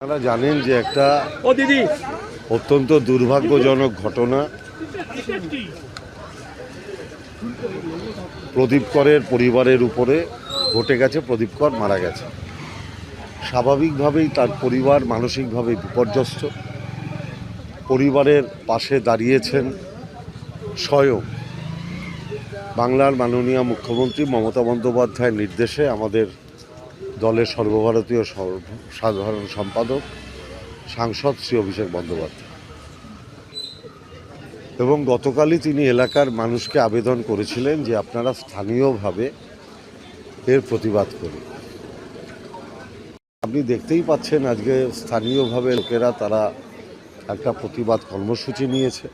আপনারা জানেন যে একটা ও দিদি। অত্যন্ত দুর্ভাগ্যজনক ঘটনা। প্রদীপ করের পরিবারের উপরে ঘটে গেছে প্রদীপ কর মারা গেছে। স্বাভাবিকভাবেই তার পরিবার মানসিকভাবে বিপর্যস্ত। পরিবারের পাশে দাঁড়িয়েছেন স্বয়ং বাংলার মাননীয় মুখ্যমন্ত্রী মমতা বন্দ্যোপাধ্যায়ের নির্দেশে আমাদের দলের সর্বভারতীয় সর্ব- সাধারণ সম্পাদক, সাংসদ শ্রী অভিষেক বন্দ্যোপাধ্যায়। এবং গতকালই তিনি এলাকার মানুষকে আবেদন করেছিলেন যে আপনারা স্থানীয়ভাবে এর প্রতিবাদ করুন। আপনি দেখতেই পাচ্ছেন আজকে স্থানীয়ভাবে লোকেরা তারা একটা প্রতিবাদ কর্মসূচি নিয়েছে।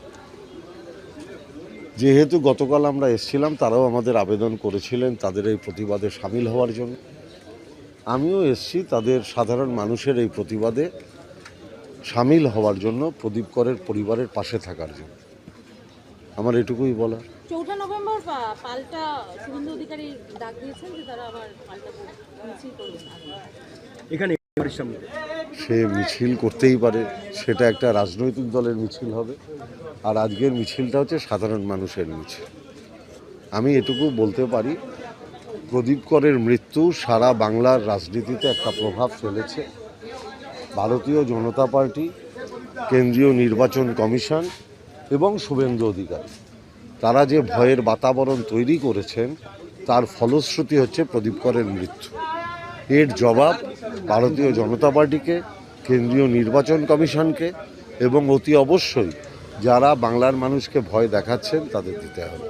যেহেতু গতকাল আমরা এসছিলাম, তারাও আমাদের আবেদন করেছিলেন তাদের এই প্রতিবাদে সামিল হওয়ার জন্য। আমিও এসছি তাদের সাধারণ মানুষের এই প্রতিবাদে সামিল হওয়ার জন্য প্রদীপ করের পরিবারের পাশে থাকার জন্য। আমার এটুকুই বলার। চৌঠা নভেম্বর পাল্টা শুভেন্দু অধিকারী ডাক দিয়েছেন যে তারা আবার পাল্টা মিছিল করবেন এখানে সে মিছিল করতেই পারে সেটা একটা রাজনৈতিক দলের মিছিল হবে। আর আজকের মিছিলটা হচ্ছে সাধারণ মানুষের মিছিল। আমি এটুকু বলতে পারি প্রদীপ করের মৃত্যু সারা বাংলার রাজনীতিতে একটা প্রভাব ফেলেছে। ভারতীয় জনতা পার্টি, কেন্দ্রীয় নির্বাচন কমিশন এবং শুভেন্দু অধিকারী। তারা যে ভয়ের বাতাবরণ তৈরি করেছেন, তার ফলশ্রুতি হচ্ছে প্রদীপ করের মৃত্যু। এর জবাব ভারতীয় জনতা পার্টিকে, কেন্দ্রীয় নির্বাচন কমিশনকে এবং অতি অবশ্যই যারা বাংলার মানুষকে ভয় দেখাচ্ছেন, তাদের দিতে হবে।